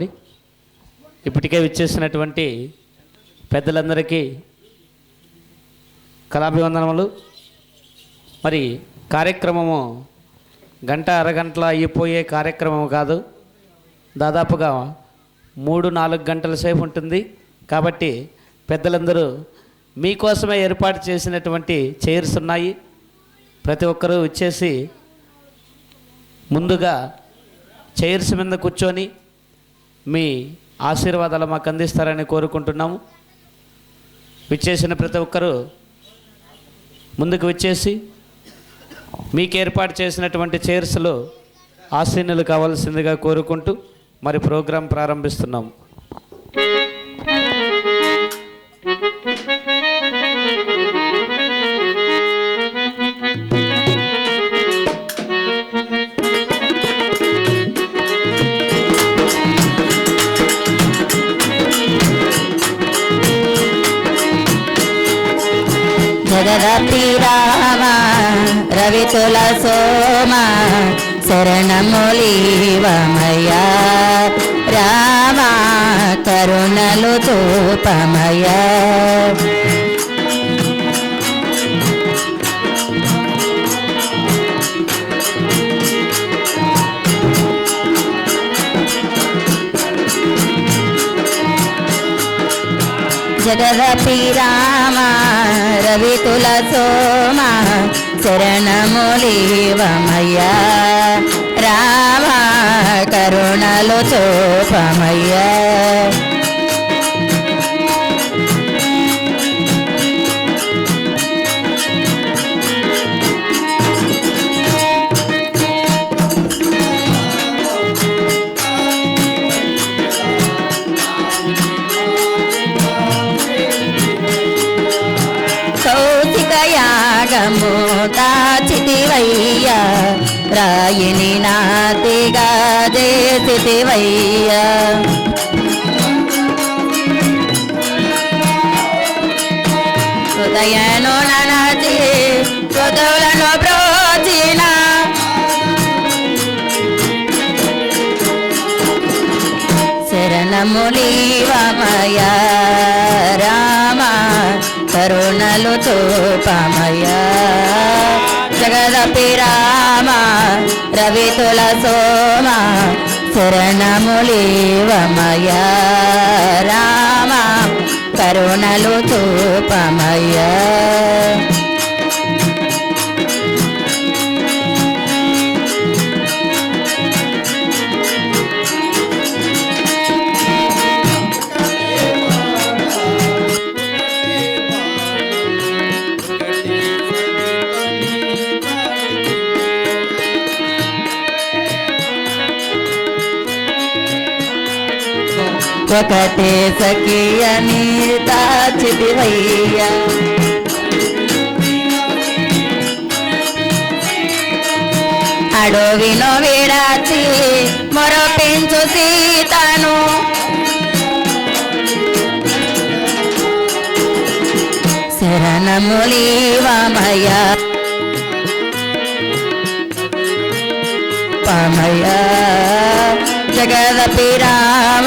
అండి ఇప్పటికే విచ్చేసినటువంటి పెద్దలందరికీ కళాభివందనములు. మరి కార్యక్రమము గంట అరగంటల అయిపోయే కార్యక్రమం కాదు. దాదాపుగా మూడు నాలుగు గంటల సేపు ఉంటుంది. కాబట్టి పెద్దలందరూ మీకోసమే ఏర్పాటు చేసినటువంటి చైర్స్ ఉన్నాయి. ప్రతి ఒక్కరూ వచ్చేసి ముందుగా చైర్స్ మీద కూర్చొని మీ ఆశీర్వాదాలు మాకు అందిస్తారని కోరుకుంటున్నాము. విచ్చేసిన ప్రతి ఒక్కరూ ముందుకు వచ్చేసి మీకు ఏర్పాటు చేసినటువంటి చైర్స్లో ఆసీనులు కావాల్సిందిగా కోరుకుంటూ మరి ప్రోగ్రాం ప్రారంభిస్తున్నాము. జగదపి రామ రవితుల సోమ శరణములీవమయ్యా. రామ కరుణలు చూపమయ్యా. జగదపి రామ రవి రవితుల సోమ శరణములీవమయ్యా. రామ కరుణలు చూపమయ్యా. యాగము దాచితివయ్యా రాయిని నాతిగా చేసితివయ్యా హృదయను ననచి హృదయులను బ్రోచిన. శరణములీవమయ కరుణలు చూపమయ జగదపి రామ రవితుల సోమ శరణములీవమయ రామ కరుణలు చూపమయ్యా ఒకటే సఖియ నీ దాచిదివయ్యా అడవిలో విడాచి మరో పెంచు సీతను శరణములీవమయ పమయా జగదపి రామ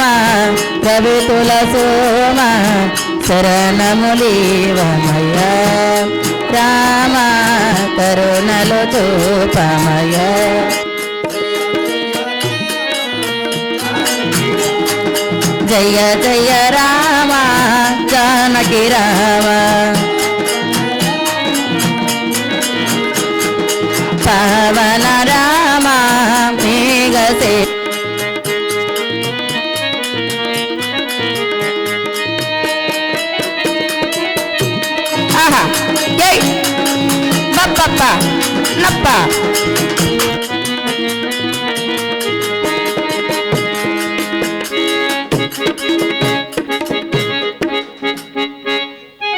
రవితుల సోమ శరణములీవమయ రామ కరుణలు చూపమయ జయ జయ రామ జానకి రామ. పవన రామ Papa, Napa.